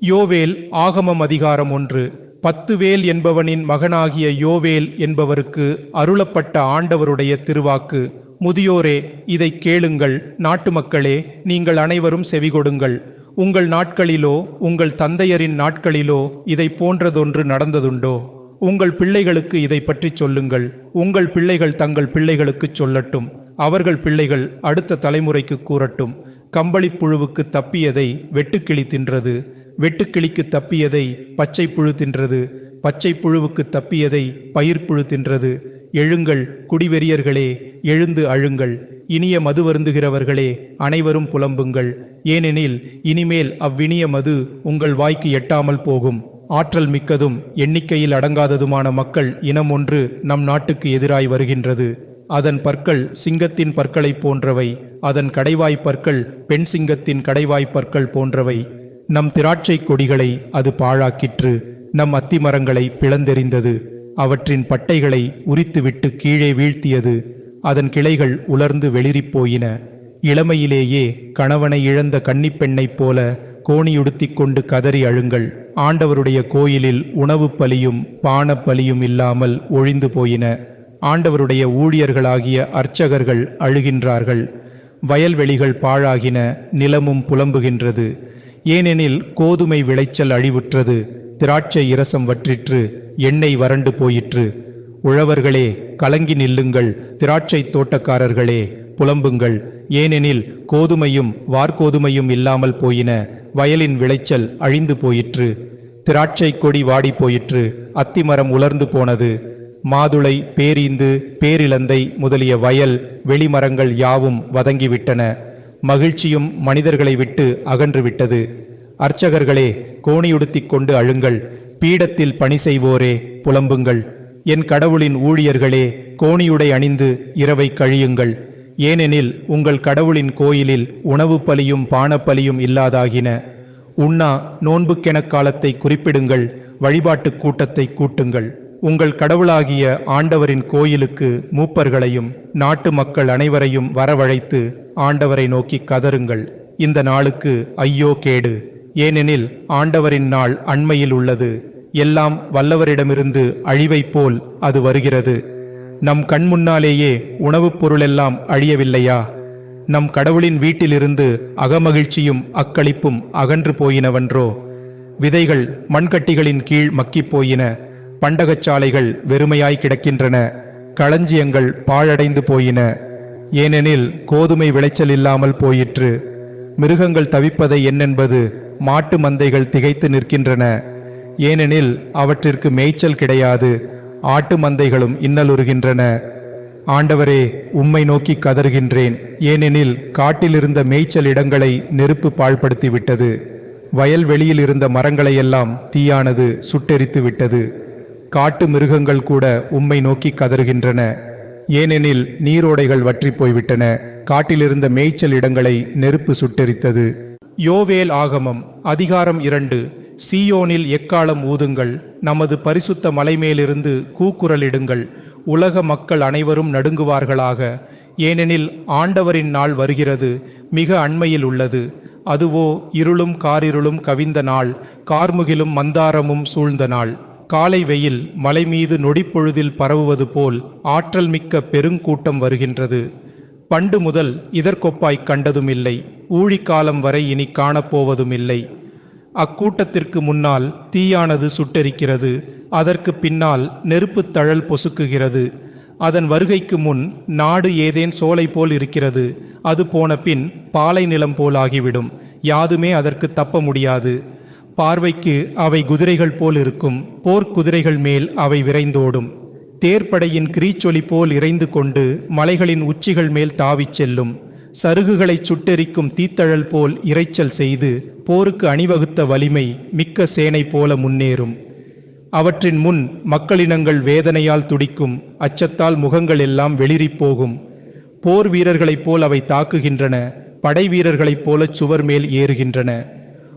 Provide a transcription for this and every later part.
யோவேல் ஆகமம் அதிகாரம் ஒன்று. பத்துவேல் என்பவனின் மகனாகிய யோவேல் என்பவருக்கு அருளப்பட்ட ஆண்டவருடைய திருவாக்கு. முதியோரே இதை கேளுங்கள். நாட்டு மக்களே நீங்கள் அனைவரும் செவிகொடுங்கள் உங்கள் நாட்களிலோ உங்கள் தந்தையரின் நாட்களிலோ இதை போன்றதொன்று நடந்ததுண்டோ? உங்கள் பிள்ளைகளுக்கு இதை பற்றி சொல்லுங்கள். உங்கள் பிள்ளைகள் தங்கள் பிள்ளைகளுக்குச் சொல்லட்டும். அவர்கள் பிள்ளைகள் அடுத்த தலைமுறைக்கு கூறட்டும். கம்பளிப்புழுவுக்கு தப்பியதை வெட்டுக்கிளி தின்றது. வெட்டுக்கிளிக்கு தப்பியதை பச்சை புழு தின்றது பச்சை புழுவுக்கு தப்பியதை பயிர்ப்புழு தின்றது. எழுங்கள் குடிவெறியர்களே எழுந்து அழுங்கள். இனிய மது வருந்துகிறவர்களே அனைவரும் புலம்புங்கள். ஏனெனில் இனிமேல் அவ்வினிய மது உங்கள் வாய்க்கு எட்டாமல் போகும். ஆற்றல் மிக்கதும் எண்ணிக்கையில் அடங்காததுமான மக்கள் இனம் ஒன்று நம் நாட்டுக்கு எதிராய் வருகின்றது. அதன் பற்கள் சிங்கத்தின் பற்களைப் போன்றவை. அதன் கடைவாய்ப் பற்கள் பெண் சிங்கத்தின் கடைவாய்ப்பற்கள் போன்றவை. நம் திராட்சை கொடிகளை அது பாழாக்கிற்று. நம் அத்திமரங்களை பிளந்தெறிந்தது. அவற்றின் பட்டைகளை உரித்துவிட்டு கீழே வீழ்த்தியது. அதன் கிளைகள் உலர்ந்து வெளிரிப்போயின இளமையிலேயே கணவனை இழந்த கன்னிப்பெண்ணைப் போல கோணியுடுத்திக் கொண்டு கதறி அழுங்கள். ஆண்டவருடைய கோயிலில் உணவு பலியும் பான பலியும் இல்லாமல் ஒழிந்து போயின. ஆண்டவருடைய ஊழியர்களாகிய அர்ச்சகர்கள் அழுகின்றார்கள். வயல்வெளிகள் பாழாகின. நிலமும் புலம்புகின்றது. ஏனெனில் கோதுமை விளைச்சல் அழிவுற்றது திராட்சை இரசம் வற்றிற்று எண்ணெய் வறண்டு போயிற்று. உழவர்களே கலங்கி நில்லுங்கள் திராட்சை தோட்டக்காரர்களே புலம்புங்கள். ஏனெனில் கோதுமையும் வார்கோதுமையும் இல்லாமல் போயின வயலின் விளைச்சல் அழிந்து போயிற்று. திராட்சை கொடி வாடி போயிற்று அத்திமரம் உலர்ந்து போனது. மாதுளை பேரீந்து பேரிலந்தை முதலிய வயல் வெளிமரங்கள் யாவும் வதங்கிவிட்டன. மகிழ்ச்சியும் மனிதர்களை விட்டு அகன்று விட்டது அர்ச்சகர்களே கோணியுடுத்திக் கொண்டு அழுங்கள். பீடத்தில் பணி செய்வோரே புலம்புங்கள். என் கடவுளின் ஊழியர்களே கோணியுடை அணிந்து இரவை கழியுங்கள். ஏனெனில் உங்கள் கடவுளின் கோயிலில் உணவு பலியும் பானப்பலியும் இல்லாதாகின. உண்ணா நோன்புக்கென காலத்தை குறிப்பிடுங்கள். வழிபாட்டுக் கூட்டத்தை கூட்டுங்கள். உங்கள் கடவுளாகிய ஆண்டவரின் கோயிலுக்கு மூப்பர்களையும் நாட்டு மக்கள் அனைவரையும் வரவழைத்து ஆண்டவரை நோக்கி கதறுங்கள். இந்த நாளுக்கு ஐயோ கேடு. ஏனெனில் ஆண்டவரின் நாள் அண்மையில் உள்ளது. எல்லாம் வல்லவரிடமிருந்து அழிவைப் போல் அது வருகிறது. நம் கண் முன்னாலேயே உணவுப் பொருளெல்லாம் அழியவில்லையா? நம் கடவுளின் வீட்டிலிருந்து அகமகிழ்ச்சியும் அக்களிப்பும் அகன்று போயினவன்றோ? விதைகள் மண்கட்டிகளின் கீழ் மக்கிப் போயின. பண்டகச்சாலைகள் வெறுமையாய் கிடக்கின்றன. களஞ்சியங்கள் பாழடைந்து போயின. ஏனெனில் கோதுமை விளைச்சல் இல்லாமல் போயிற்று. மிருகங்கள் தவிப்பதை என்னென்பது மாட்டு மந்தைகள் திகைத்து நிற்கின்றன. ஏனெனில் அவற்றிற்கு மேய்ச்சல் கிடையாது. ஆட்டு மந்தைகளும் இன்னலுறுகின்றன. ஆண்டவரே உம்மை நோக்கி கதறுகின்றேன். ஏனெனில் காட்டிலிருந்த மேய்ச்சல் இடங்களை நெருப்பு பாழ்படுத்தி விட்டது வயல்வெளியில் இருந்த மரங்களையெல்லாம் தீயானது சுட்டெரித்து விட்டது காட்டு மிருகங்கள் கூட உம்மை நோக்கி கதறுகின்றன. ஏனெனில் நீரோடைகள் வற்றி போய்விட்டன காட்டிலிருந்த மேய்ச்சல் இடங்களை நெருப்பு சுட்டெரித்தது. யோவேல் ஆகமம் அதிகாரம் இரண்டு. சீயோனில் எக்காலம் ஊதுங்கள். நமது பரிசுத்த மலைமேலிருந்து கூக்குரலிடுங்கள் உலக மக்கள் அனைவரும் நடுங்குவார்களாக. ஏனெனில் ஆண்டவரின் நாள் வருகிறது. மிக அண்மையில் உள்ளது. அதுவோ இருளும் காரிருளும் கவிந்த நாள். கார்முகிலும் மந்தாரமும் சூழ்ந்த நாள். காலை வெயில் மலை மீது நொடிப்பொழுதில் பரவுவது போல் ஆற்றல் மிக்க பெருங்கூட்டம் வருகின்றது. பண்டு முதல் இதற்கொப்பாய்க் கண்டதுமில்லை. ஊழிக்காலம் வரை இனி காணப்போவதுமில்லை. அக்கூட்டத்திற்கு முன்னால் தீயானது சுட்டெரிக்கிறது. அதற்கு பின்னால் நெருப்புத் தழல் பொசுக்குகிறது. அதன் வருகைக்கு முன் நாடு ஏதேன் சோலை போல் இருக்கிறது. அது போன பின் பாலை நிலம் போலாகிவிடும். யாதுமே அதற்கு தப்ப முடியாது. பார்வைக்கு அவை குதிரைகள் போல் இருக்கும். போர்க்குதிரைகள் மேல் அவை விரைந்தோடும். தேர்ப்படையின் கிரீச்சொலி போல் இறைந்து கொண்டு மலைகளின் உச்சிகள் மேல் தாவிச் செல்லும். சருகுகளைச் சுட்டெரிக்கும் தீத்தழல் போல் இரைச்சல் செய்து போருக்கு அணிவகுத்த வலிமை மிக்க சேனை போல முன்னேறும். அவற்றின் முன் மக்களினங்கள் வேதனையால் துடிக்கும். அச்சத்தால் முகங்கள் எல்லாம் வெளிரிப்போகும் போர் வீரர்களைப் போல் அவை தாக்குகின்றன. படை வீரர்களைப் போலச் சுவர் மேல் ஏறுகின்றன.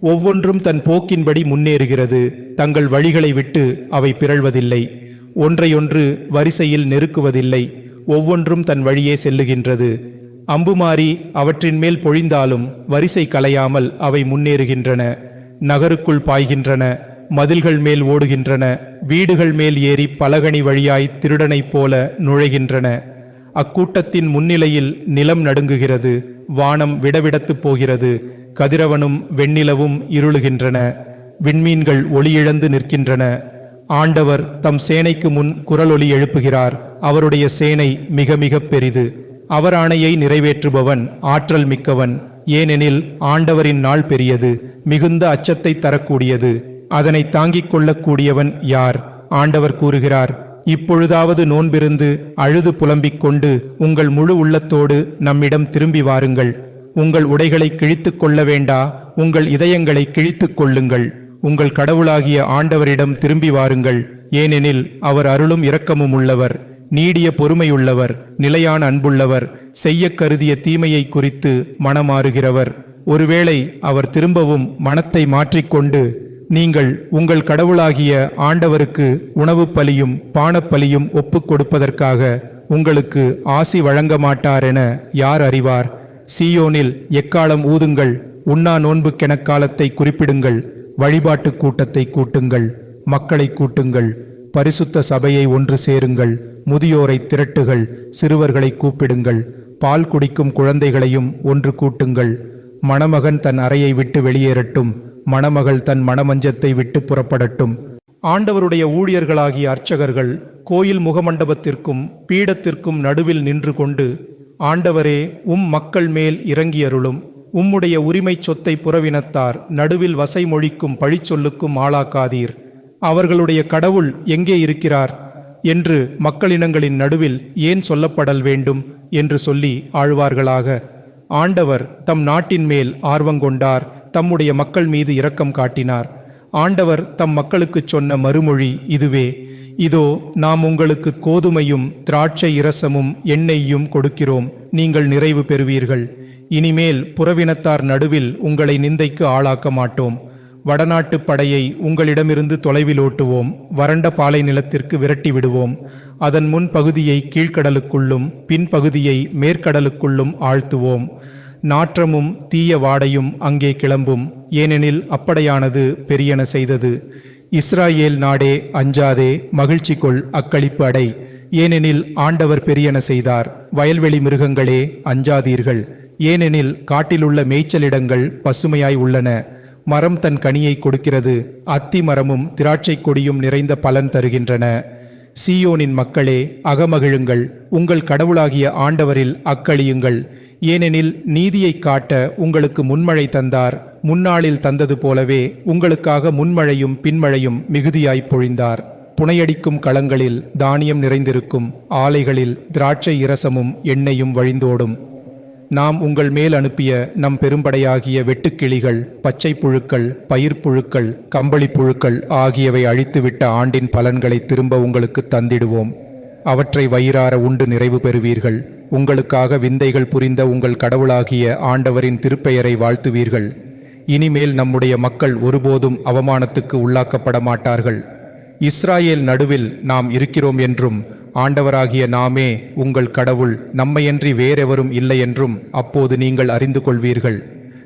ஒவ்வொன்றும் தன் போக்கின்படி முன்னேறுகிறது. தங்கள் வழிகளை விட்டு அவை பிறழ்வதில்லை. ஒன்றையொன்று வரிசையில் நெருக்குவதில்லை. ஒவ்வொன்றும் தன் வழியே செல்லுகின்றது. அம்புமாரி அவற்றின் மேல் பொழிந்தாலும் வரிசை கலையாமல் அவை முன்னேறுகின்றன. நகருக்குள் பாய்கின்றன. மதில்கள் மேல் ஓடுகின்றன. வீடுகள் மேல் ஏறி பலகணி வழியாய் திருடனைப் போல நுழைகின்றன. அக்கூட்டத்தின் முன்னிலையில் நிலம் நடுங்குகிறது. வானம் விடவிடத்துப் போகிறது. கதிரவனும் வெண்ணிலவும் இருளுகின்றன. விண்மீன்கள் ஒளியிழந்து நிற்கின்றன. ஆண்டவர் தம் சேனைக்கு முன் குரலொலி எழுப்புகிறார். அவருடைய சேனை மிக மிக பெரிது. அவர் ஆணையை நிறைவேற்றுபவன் ஆற்றல் மிக்கவன். ஏனெனில் ஆண்டவரின் நாள் பெரியது. மிகுந்த அச்சத்தை தரக்கூடியது. அதனை தாங்கிக் கொள்ளக்கூடியவன் யார்? ஆண்டவர் கூறுகிறார் இப்பொழுதாவது நோன்பிருந்து அழுது புலம்பிக் கொண்டு உங்கள் முழு உள்ளத்தோடு நம்மிடம் திரும்பி வாருங்கள். உங்கள் உடைகளை கிழித்துக் கொள்ள வேண்டா உங்கள் இதயங்களை கிழித்துக் கொள்ளுங்கள். உங்கள் கடவுளாகிய ஆண்டவரிடம் திரும்பி வாருங்கள். ஏனெனில் அவர் அருளும் இரக்கமும் உள்ளவர் நீடிய பொறுமையுள்ளவர் நிலையான அன்புள்ளவர் செய்யக் கருதிய தீமையை குறித்து மனமாறுகிறவர். ஒருவேளை அவர் திரும்பவும் மனத்தை மாற்றிக்கொண்டு நீங்கள் உங்கள் கடவுளாகிய ஆண்டவருக்கு உணவுப் பலியும் பானப்பலியும் ஒப்புக் கொடுப்பதற்காக உங்களுக்கு ஆசி வழங்க மாட்டாரென யார் அறிவார்? சீயோனில் எக்காலம் ஊதுங்கள் உண்ணா நோன்பு கெனக்காலத்தை குறிப்பிடுங்கள் வழிபாட்டுக் கூட்டத்தை கூட்டுங்கள் மக்களை கூட்டுங்கள் பரிசுத்த சபையை ஒன்று சேருங்கள் முதியோரை திரட்டுகள் சிறுவர்களை கூப்பிடுங்கள் பால் குடிக்கும் குழந்தைகளையும் ஒன்று கூட்டுங்கள். மணமகன் தன் அறையை விட்டு வெளியேறட்டும் மணமகள் தன் மணமஞ்சத்தை விட்டு புறப்படட்டும். ஆண்டவருடைய ஊழியர்களாகிய அர்ச்சகர்கள் கோயில் முகமண்டபத்திற்கும் பீடத்திற்கும் நடுவில் நின்று கொண்டு ஆண்டவரே உம் மக்கள் மேல் இறங்கியருளும் உம்முடைய உரிமைச் சொத்தை புறவினத்தார் நடுவில் வசை மொழிக்கும் பழிச்சொல்லுக்கும் ஆளாக்காதீர். அவர்களுடைய கடவுள் எங்கே இருக்கிறார்? என்று மக்களினங்களின் நடுவில் ஏன் சொல்லப்படல் வேண்டும் என்று சொல்லி ஆழ்வார்களாக. ஆண்டவர் தம் நாட்டின் மேல் ஆர்வங்கொண்டார் தம்முடைய மக்கள் மீது இரக்கம் காட்டினார். ஆண்டவர் தம் மக்களுக்குச் சொன்ன மறுமொழி இதுவே. இதோ நாம் உங்களுக்கு கோதுமையும் திராட்சை இரசமும் எண்ணெய்யும் கொடுக்கிறோம். நீங்கள் நிறைவு பெறுவீர்கள். இனிமேல் புறவினத்தார் நடுவில் உங்களை நிந்தைக்கு ஆளாக்க மாட்டோம். வடநாட்டு படையை உங்களிடமிருந்து தொலைவில் ஓட்டுவோம் வறண்ட பாலை நிலத்திற்கு விரட்டி விடுவோம். அதன் முன் பகுதியை கீழ்க்கடலுக்குள்ளும் பின்பகுதியை மேற்கடலுக்குள்ளும் ஆழ்த்துவோம். நாற்றமும் தீய வாடையும் அங்கே கிளம்பும். ஏனெனில் அப்படையானது பெரியன செய்தது. இஸ்ராயேல் நாடே அஞ்சாதே மகிழ்ச்சி கொள் அக்களிப்பு அடை. ஏனெனில் ஆண்டவர் பெரியன செய்தார். வயல்வெளி மிருகங்களே அஞ்சாதீர்கள். ஏனெனில் காட்டிலுள்ள மேய்ச்சலிடங்கள் பசுமையாய் உள்ளன. மரம் தன் கனியை கொடுக்கிறது. அத்தி மரமும் திராட்சை கொடியும் நிறைந்த பலன் தருகின்றன. சீயோனின் மக்களே அகமகிழுங்கள். உங்கள் கடவுளாகிய ஆண்டவரில் அக்களியுங்கள். ஏனெனில் நீதியை காட்ட உங்களுக்கு முன்மழை தந்தார். முன்னாளில் தந்தது போலவே உங்களுக்காக முன்மழையும் பின்மழையும் மிகுதியாய் பொழிந்தார். புனையடிக்கும் களங்களில் தானியம் நிறைந்திருக்கும். ஆலைகளில் திராட்சை இரசமும் எண்ணெயும் வழிந்தோடும். நாம் உங்கள் மேல் அனுப்பிய நம் பெரும்படையாகிய வெட்டுக்கிளிகள் பச்சை புழுக்கள் பயிர் புழுக்கள் கம்பளி புழுக்கள் ஆகியவை அழித்துவிட்ட ஆண்டின் பலன்களை திரும்ப உங்களுக்கு தந்திடுவோம். அவற்றை வயிறார உண்டு நிறைவு பெறுவீர்கள். உங்களுக்காக விந்தைகள் புரிந்த உங்கள் கடவுளாகிய ஆண்டவரின் திருப்பெயரை வாழ்த்துவீர்கள். இனிமேல் நம்முடைய மக்கள் ஒருபோதும் அவமானத்துக்கு உள்ளாக்கப்பட மாட்டார்கள் இஸ்ராயேல் நடுவில் நாம் இருக்கிறோம் என்றும் ஆண்டவராகிய நாமே உங்கள் கடவுள் நம்மையன்றி வேறெவரும் இல்லை என்றும் அப்போது நீங்கள் அறிந்து கொள்வீர்கள்.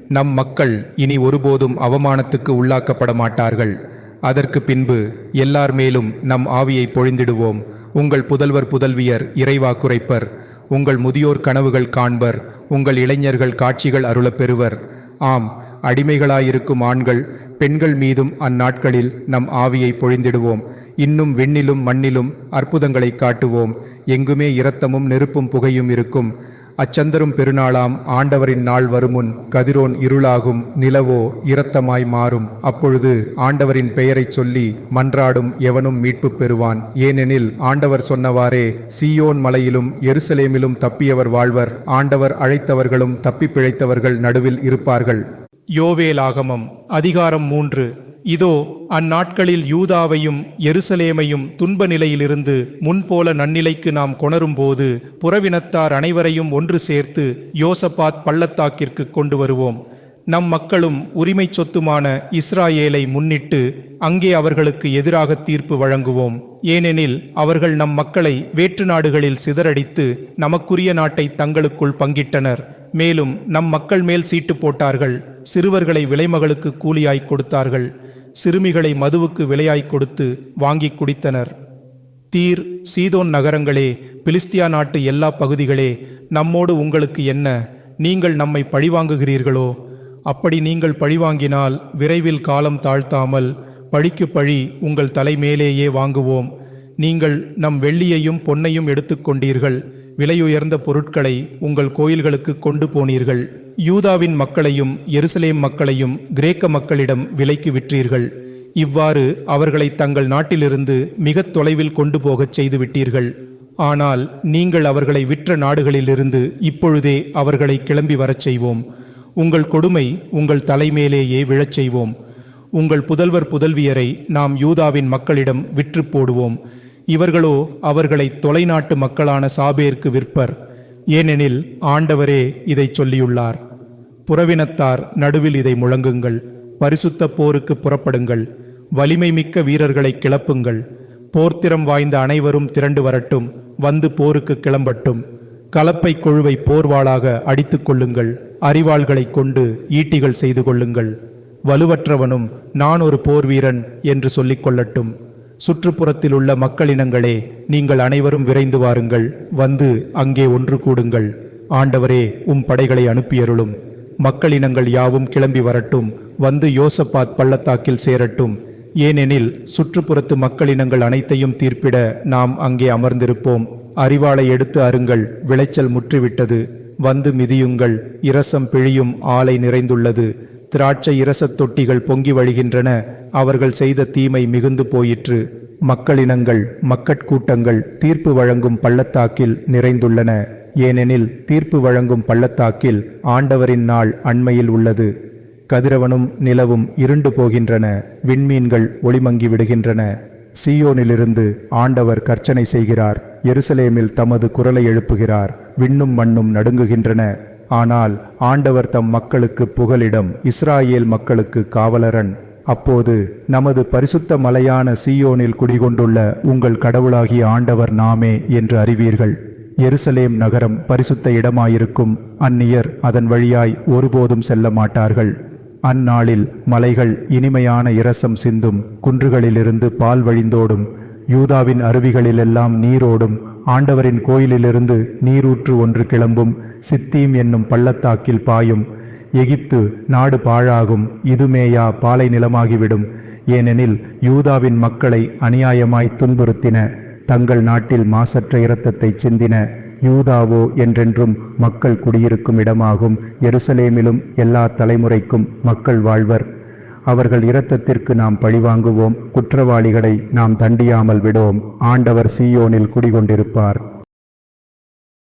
நம் மக்கள் இனி ஒருபோதும் அவமானத்துக்கு உள்ளாக்கப்பட மாட்டார்கள். அதற்கு பின்பு எல்லார் மேலும் நம் ஆவியை பொழிந்திடுவோம். உங்கள் புதல்வர் புதல்வியர் இறைவாக்குரைப்பர் உங்கள் முதியோர் கனவுகள் காண்பர். உங்கள் இளைஞர்கள் காட்சிகள் அருளப் பெறுவர் ஆம் அடிமைகளாயிருக்கும் ஆண்கள் பெண்கள் மீதும் அந்நாட்களில் நம் ஆவியை பொழிந்திடுவோம். இன்னும் விண்ணிலும் மண்ணிலும் அற்புதங்களை காட்டுவோம். எங்குமே இரத்தமும் நெருப்பும் புகையும் இருக்கும். அச்சந்தரும் பெருநாளாம் ஆண்டவரின் நாள் வருமுன் கதிரோன் இருளாகும். நிலவோ இரத்தமாய் மாறும். அப்பொழுது ஆண்டவரின் பெயரைச் சொல்லி மன்றாடும் எவனும் மீட்பு பெறுவான். ஏனெனில் ஆண்டவர் சொன்னவாறே சீயோன் மலையிலும் எருசலேமிலும் தப்பியவர் வாழ்வர். ஆண்டவர் அழைத்தவர்களும் தப்பி பிழைத்தவர்கள் நடுவில் இருப்பார்கள். யோவேலாகமம் அதிகாரம் மூன்று. இதோ அந்நாட்களில் யூதாவையும் எருசலேமையும் துன்ப நிலையிலிருந்து முன்போல நன்னிலைக்கு நாம் கொணரும்போது புறவினத்தார் அனைவரையும் ஒன்று சேர்த்து யோசபாத் பள்ளத்தாக்கிற்கு கொண்டு வருவோம். நம் மக்களும் உரிமை சொத்துமான இஸ்ராயேலை முன்னிட்டு அங்கே அவர்களுக்கு எதிராக தீர்ப்பு வழங்குவோம். ஏனெனில் அவர்கள் நம் மக்களை வேற்று நாடுகளில் சிதறடித்து நமக்குரிய நாட்டை தங்களுக்குள் பங்கிட்டனர். மேலும் நம் மக்கள் மேல் சீட்டு போட்டார்கள் சிறுவர்களை விலைமகளுக்கு கூலியாய் கொடுத்தார்கள். சிறுமிகளை மதுவுக்கு விலையாய் கொடுத்து வாங்கிக் குடித்தனர். தீர் சீதோன் நகரங்களே பிலிஸ்தியா நாட்டு எல்லா பகுதிகளே நம்மோடு உங்களுக்கு என்ன? நீங்கள் நம்மை பழிவாங்குகிறீர்களோ? அப்படி நீங்கள் பழிவாங்கினால் விரைவில் காலம் தாழ்த்தாமல் பழிக்கு பழி உங்கள் தலைமேலேயே வாங்குவோம். நீங்கள் நம் வெள்ளியையும் பொன்னையும் எடுத்துக்கொண்டீர்கள் விலையுயர்ந்த பொருட்களை உங்கள் கோயில்களுக்கு கொண்டு போனீர்கள். யூதாவின் மக்களையும் எருசலேம் மக்களையும் கிரேக்க மக்களிடம் விலைக்கு விற்றீர்கள். இவ்வாறு அவர்களை தங்கள் நாட்டிலிருந்து மிக தொலைவில் கொண்டு போகச் செய்து விட்டீர்கள். ஆனால் நீங்கள் அவர்களை விற்ற நாடுகளிலிருந்து இப்பொழுதே அவர்களை கிளம்பி வரச் செய்வோம். உங்கள் கொடுமை உங்கள் தலைமேலேயே விழச் செய்வோம். உங்கள் புதல்வர் புதல்வியரை நாம் யூதாவின் மக்களிடம் விற்று போடுவோம். இவர்களோ அவர்களை தொலைநாட்டு மக்களான சாபேருக்கு விற்பர். ஏனெனில் ஆண்டவரே இதை சொல்லியுள்ளார். புறவினத்தார் நடுவில் இதை முழங்குங்கள். பரிசுத்த போருக்கு புறப்படுங்கள். வலிமை மிக்க வீரர்களை கிளப்புங்கள். போர்த்திறம் வாய்ந்த அனைவரும் திரண்டு வரட்டும். வந்து போருக்கு கிளம்பட்டும். கலப்பை கொழுவை போர்வாளாக அடித்து கொள்ளுங்கள். அறிவாள்களை கொண்டு ஈட்டிகள் செய்து கொள்ளுங்கள். வலுவற்றவனும் நான் ஒரு போர் வீரன் என்று சொல்லிக் கொள்ளட்டும். சுற்றுப்புறத்தில் உள்ள மக்களினங்களே நீங்கள் அனைவரும் விரைந்து வாருங்கள். வந்து அங்கே ஒன்று கூடுங்கள். ஆண்டவரே உம் படைகளை அனுப்பியருளும். மக்களினங்கள் யாவும் கிளம்பி வரட்டும். வந்து யோசப்பாத் பள்ளத்தாக்கில் சேரட்டும். ஏனெனில் சுற்றுப்புறத்து மக்களினங்கள் அனைத்தையும் தீர்ப்பிட நாம் அங்கே அமர்ந்திருப்போம். அறிவாளை எடுத்து அருங்கள். விளைச்சல் முற்றிவிட்டது. வந்து மிதியுங்கள். இரசம் பிழியும் ஆலை நிறைந்துள்ளது. திராட்சை இரசத் தொட்டிகள் பொங்கி வழிகின்றன. அவர்கள் செய்த தீமை மிகுந்து போயிற்று. மக்களினங்கள் மக்கட்கூட்டங்கள் தீர்ப்பு வழங்கும் பள்ளத்தாக்கில் நிறைந்துள்ளன. ஏனெனில் தீர்ப்பு வழங்கும் பள்ளத்தாக்கில் ஆண்டவரின் நாள் அண்மையில் உள்ளது. கதிரவனும் நிலவும் இருண்டு போகின்றன. விண்மீன்கள் ஒளிமங்கி விடுகின்றன. சீயோனிலிருந்து ஆண்டவர் கர்ச்சனை செய்கிறார். எருசலேமில் தமது குரலை எழுப்புகிறார். விண்ணும் மண்ணும் நடுங்குகின்றன. ஆனால் ஆண்டவர் தம் மக்களுக்கு புகலிடம் இஸ்ராயேல் மக்களுக்கு காவலரன். அப்போது நமது பரிசுத்த மலையான சீயோனில் குடிகொண்டுள்ள உங்கள் கடவுளாகிய ஆண்டவர் நாமே என்று அறிவீர்கள். எருசலேம் நகரம் பரிசுத்த இடமாயிருக்கும் அந்நியர் அதன் வழியாய் ஒருபோதும் செல்ல மாட்டார்கள் அந்நாளில் மலைகள் இனிமையான இரசம் சிந்தும் குன்றுகளிலிருந்து பால் வழிந்தோடும் யூதாவின் அருவிகளிலெல்லாம் நீரோடும் ஆண்டவரின் கோயிலிலிருந்து நீரூற்று ஒன்று கிளம்பும் சித்தீம் என்னும் பள்ளத்தாக்கில் பாயும். எகிப்து நாடு பாழாகும் இதுமேயா பாலை நிலமாகிவிடும். ஏனெனில் யூதாவின் மக்களை அநியாயமாய் துன்புறுத்தின தங்கள் நாட்டில் மாசற்ற இரத்தத்தை சிந்தின யூதாவோ என்றென்றும் மக்கள் குடியிருக்கும் இடமாகும். எருசலேமிலும் எல்லா தலைமுறைக்கும் மக்கள் வாழ்வர். அவர்கள் இரத்தத்திற்கு நாம் பழிவாங்குவோம். குற்றவாளிகளை நாம் தண்டியாமல் விடோம் ஆண்டவர் சீயோனில் குடிகொண்டிருப்பார்.